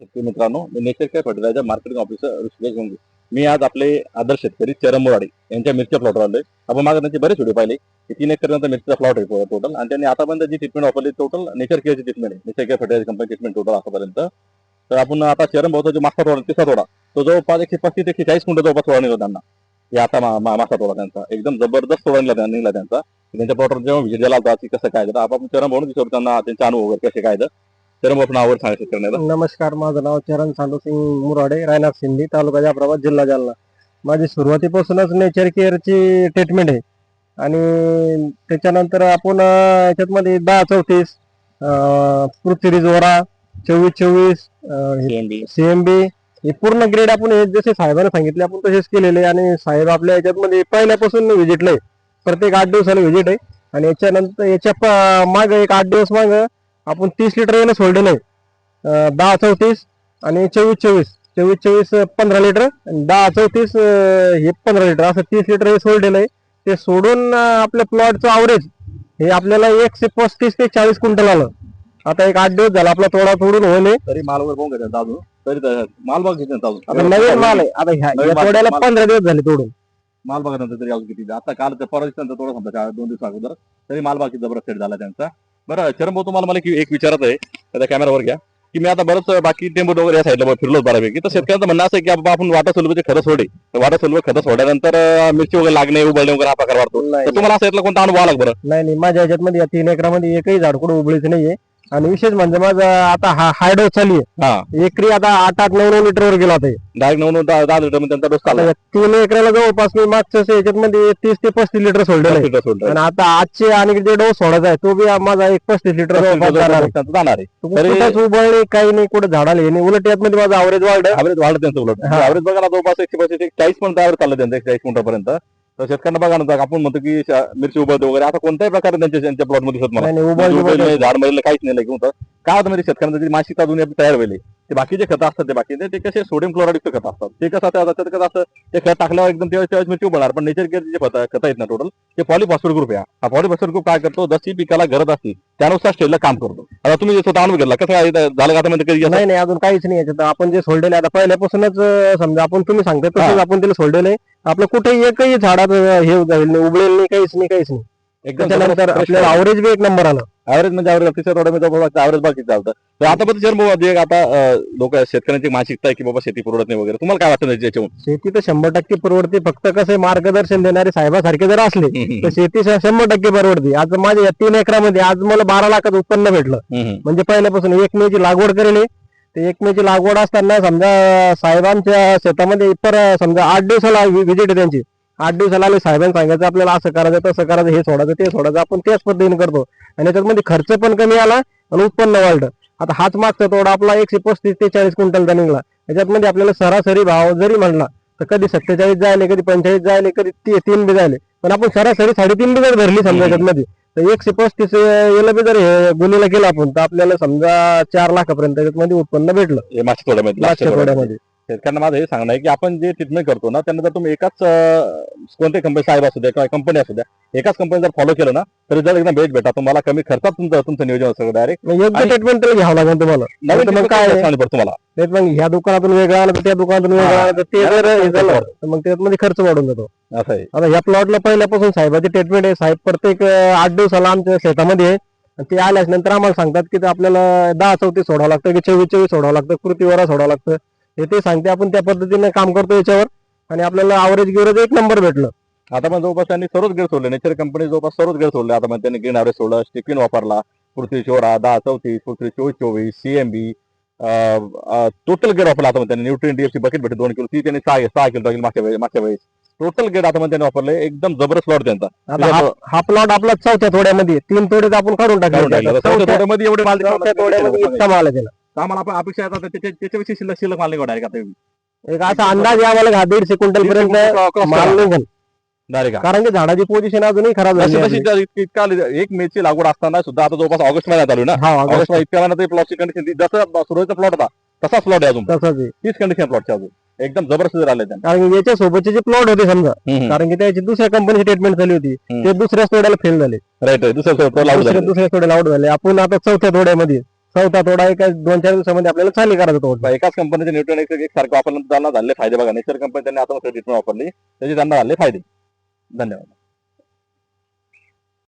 मित्रांनो मी nature care fertiliser marketing officer Rishikesh Gange. मी आज आपले आदर्श शेतकरी चरण मोराडे यांच्या मिरच्या प्लॉटवर आलोय. आपण मागे त्यांचे बरेच व्हिडिओ पाहिले की तीन एकर नंतर मिरचीचा प्लॉट आहे टोटल आणि त्यांनी आतापर्यंत जी ट्रीटमेंट वापरली टोटल नेचर केअरची ट्रीटमेंट आहे. Nature care fertiliser company treatment total आतापर्यंत. तर आपण आता चरण भाऊचा जो मागचा तोडा तिसरा तोडा तो जवळपास एकशे पस्तीस एकशे चाळीस मिनिटं जवळपास तोडा निघतो त्यांना. हे आता मासा तोडा त्यांचा. एकदम जबरदस्त तोडा निघला निघला त्यांचा. त्यांच्या प्लॉटवर जेव्हा विजय झाला होता की कसं काय आपण चरण भाऊ विचारू त्यांना त्यांचा अनुभव वगैरे कसे काय तर आपण आवड सांगा शेतकऱ्यांना नमस्कार माझं नाव चरण सांडूसिंग मुराडे रायनाथ सिंधी तालुका जाफराबाद जिल्हा जालना. माझी सुरुवातीपासूनच नेचर केअरची ट्रीटमेंट आहे. आणि त्याच्यानंतर आपण याच्यातमध्ये दहा चौतीस पृथ्वी जोरा चोवीस चोवीस. सीएमबी हे पूर्ण ग्रेड आपण हे जसे साहेबांनी सांगितले आपण तसेच केलेले आणि साहेब आपल्या याच्यातमध्ये पहिल्यापासून व्हिजिटला आहे. प्रत्येक आठ दिवसाला व्हिजिट आहे. आणि याच्यानंतर याच्या माग एक आठ दिवस माग आपण तीस लिटर येणं सोडलेलं आहे दहा चौतीस आणि चोवीस चोवीस. चोवीस चोवीस पंधरा लिटर आणि दहा चौतीस हे पंधरा लिटर. असं तीस लिटर हे सोडलेलं आहे. ते सोडून आपल्या प्लॉटचं आवरेज हे आपल्याला एकशे पस्तीस ते चाळीस क्विंटल आलं. आता एक आठ दिवस झाला आपला थोडा तोडून होईल तरी माल वगैरे बघून घ्यायचा अजून तरी तर माल बघ घेतला आता अजून नवीन माल आहे. आता ह्या या तोड्याला पंधरा दिवस झाले तोडून. माल बघा नंतर तरी अजून किती. आता काल तर परवा थोडं समजा चार- दोन दिवस अगोदर. तरी माल बाकी जबरदस्त झाला त्यांचा. बरं चरण भाऊ तुम्हाला मला की- एक विचारत आहे. त्या कॅमेरावर घ्या. की मी आता बरंच बाकी टेम्पो वगैरे या साईडला फिरलो बऱ्यापैकी. तर शेतकऱ्यांचं म्हणणं असं आहे की बाबा आपण वाटा सोलूचे खरं सोडे. वाटा सोलू खतं सोडल्यानंतर अं, मिरची वगैरे लागणे उबळणे वगैरे हा प्रकार वाढतो. तर तुम्हाला असं यातला कोणता अनुभव आला बरं? नाही नाही, माझ्या ह्याच्यातमध्ये या तीन एकरामध्ये एकही झाड कुठं उबळीच नाहीये. आणि विशेष म्हणजे माझा आता हा हाय डोस चालू आहे. एकरी आता आठ आठ नऊ नऊ लिटरवर गेला हे. डायरेक्ट नऊ नऊ दहा दहा लिटरमध्ये त्यांचा डोस चालला. तीन एकराला जवळपास मी मागच्या याच्यातमध्ये तीस ते पस्तीस लिटर सोडलेलं आहे. लिटर सोडलं आणि आता आजचे आणि जे डोस सोडायचा आहे तो बी माझा एक पस्तीस लिटर जवळपास जाणार आहे. जाणार आहे. तो तरी- कुठंच उबळणे काही नाही कुठं झाडाला हे नाही उलट यातमध्ये माझं अवरेज वाढलं. ऍव्हरेज वाढलं त्यांचं उलट. हा. ऍव्हरेज बघा ना जवळपास एकशे पस्तीस एक चाळीस पर्यंत ऍव्हरेज चाललं त्यांचं एक चाळीस मिनिटापर्यंत तर शेतकऱ्यांना बघा ना आपण म्हणतो की शा- मिरची उबळते वगैरे आता कोणत्याही प्रकारे त्यांच्या त्यांच्या प्लॉटमध्ये दिसत मला नाही नाही, मिरची उबळ उबळली नाही, झाड मधलं काहीच नाही लागून होतं काय होतं म्हणजे शेतकऱ्यांचं जी मानसिकता अजून आपली तयार व्हायली. ते बाकीचे खतं असतात ते बाकी ते कसे सोडियम क्लोराईडचे खत असतात. ते कसं असतं त्याचं कसं असतं ते खत टाकल्यावर एकदम तेव्हा तेव्हाच मिरची उबळणार पण नेचर केअरचे जे खतं खतं आहेत ना टोटल ते पॉलिफॉस्फेट ग्रुप आहे. हा पॉलिफॉस्फेट ग्रुप काय करतो? जशी पिकाला गरज असते त्यानुसार स्टेजला काम करतो. आता तुम्ही जे स्वतः अनुभव घेतला कसं काय झालं का आता म्हणजे कधी? असं- नाही नाही अजून काहीच नाही याच्यात आपण जे सोडलेले आता पहिल्यापासूनच अं, समजा आपण तुम्ही सांगता तसंच. आपण त्याला सोडलेलं आहे. आपलं कुठेही एकही झाडात अं, हे जाईल नाही उबळेल नाही काहीच नाही काहीच नाही. एकदम त्याच्यानंतर आपल्याला आवरेज बी एक नंबर आला. ऍव्हरेज म्हणजे ऍव्हरेज अतिशय रोडमध्ये ऍव्हरेज बाकी चालतं. तर आता पण जर जे आता लोक शेतकऱ्यांची मानसिकता आहे की बाबा शेती पुरवत नाही वगैरे तुम्हाला काय वाटतं त्याच्याहून शेती तर शंभर टक्के परवडते फक्त कसं मार्गदर्शन देणारे साहेबासारखे जर असले तर शेती शंभर टक्के परवडते. आज माझ्या या तीन एकरामध्ये आज मला बारा लाखाचं उत्पन्न भेटलं. म्हणजे पहिल्यापासून एक मेची लागवड करेल ते एक मेची लागवड असताना समजा साहेबांच्या शेतामध्ये पर समजा आठ दिवसाला व्हिजिट आहे त्यांची. आठ दिवसाला आले साहेबांनी सांगायचं आपल्याला असं करायचं तसं करायचं हे सोडायचं ते सोडायचं आपण त्याच पद्धतीने करतो. आणि याच्यामध्ये खर्च पण कमी आला आणि उत्पन्न वाढलं. आता हाच मागचा तोडा आपला एकशे पस्तीस ते चाळीस क्विंटलचा निघला. याच्यातमध्ये आपल्याला सरासरी भाव जरी म्हणला तर कधी सत्तेचाळीस जायले कधी पंचेचाळीस जायले कधी तीन बी जायले. पण आपण सरासरी साडेतीन बी जर धरली समजा याच्यातमध्ये तर एकशे पस्तीस याला बी जर हे गुन्हेला केला आपण तर आपल्याला समजा चार लाखापर्यंत त्याच्यामध्ये उत्पन्न भेटलं. हे मागच्या तोड्यामध्ये शेतकऱ्यांना माझं हे सांगणं आहे की आपण जे ट्रीटमेंट करतो ना त्यांना जर तुम्ही एकाच कोणते कंपनी साहेब असू द्या किंवा कंपनी असू द्या एकाच कंपनी जर फॉलो केलं ना तर जर एकदम बेस्ट भेटा तुम्हाला कमी खर्चात तुमचं तुमचं नियोजन असतं डायरेक्ट योग्य ट्रीटमेंट त्याला घ्यावं लागेल तुम्हाला. नवीन तर मग काय पडतो तुम्हाला? तर मग ह्या दुकानातून वेगळं आलं तर त्या दुकानातून वेगळं. आलं तर ते जर हे झालं तर मग त्याच्यामध्ये खर्च वाढून जातो. असं आहे. आता ह्या प्लॉटला पहिल्यापासून साहेबाची ट्रीटमेंट आहे. साहेब प्रत्येक आठ दिवसाला आमच्या शेतामध्ये ते आल्याच नंतर आम्हाला सांगतात की आपल्याला दहा चौतीस सोडावं लागतं की चोवीस चोवीस सोडावं लागतं कृतीवर सोडावं लागतं. हे ते सांगते. आपण त्या पद्धतीने काम करतो याच्यावर. आणि आपल्याला आवरेज गिवरेज एक नंबर भेटलं. आता पण जवळपास त्यांनी सर्वच गेड सोडले. नेचर कंपनी जवळपास सर्वच गेड सोडले. आता पण त्यांनी ग्रीन ॲव्हरेज सोडलं. स्टिफिन वापरला. पृथ्वी चोरा दहा चौतीस पृथ्वी चोवीस चोवीस सीएमबी टोटल गेड वापरला आता पण त्यांनी. न्यूट्रिन डीएफसी बकेट भेटली दोन किलो. ती त्यांनी सहा सहा किलो टाकली मागच्या वेळेस मागच्या वेळेस टोटल गेड आता पण त्यांनी वापरले. एकदम जबरदस्त प्लॉट त्यांचा. हा प्लॉट आपला चौथ्या तोड्यामध्ये आहे. तीन तोडे तर आपण काढून टाकलं. चौथ्या तोड्यामध्ये एवढे माल इतका माल आहे आम्हाला आपण अपेक्षा आहे आता त्याच्या- त्याच्याविषयी शिल्लक शिल्लक माल निघणार आता एक असा अंदाज लागेल हा दीडशे क्विंटल पर्यंत माल निघेल. डायरेक्ट कारण की झाडाची पोझिशन अजूनही खराब झाली इतकी- एक मेची लागवड असताना सुद्धा आता जवळपास ऑगस्ट महिन्यात आलो ना? हा ऑगस्ट इतक्या महिन्यात प्लॉटची कंडिशन जसं सुरुवातीचा प्लॉट होता तसाच प्लॉट आहे अजून. तसंच तीच कंडिशन प्लॉटची अजून. एकदम जबरदस्त आले कारण की याच्या सोबतचे जे प्लॉट होते समजा कारण की त्याची दुसऱ्या कंपनीची ट्रीटमेंट झाली होती. ते दुसऱ्या तोड्याला फेल झाले. राईट दुसऱ्या दुसऱ्या तोड्याला आउट झाले. आपण आता चौथ्या तोड्यामध्ये चौथा तोडा एका दोन चार दिवसामध्ये आपल्याला चाली करायचा तोडा एकाच कंपनीचे न्यूट्रन एक सारखं वापरल्यानंतर त्यांना झाले फायदे बघा. नेचर कंपनी त्यांनी आता ट्रीटमेंट वापरली. त्याचे त्यांना झाले फायदे. धन्यवाद.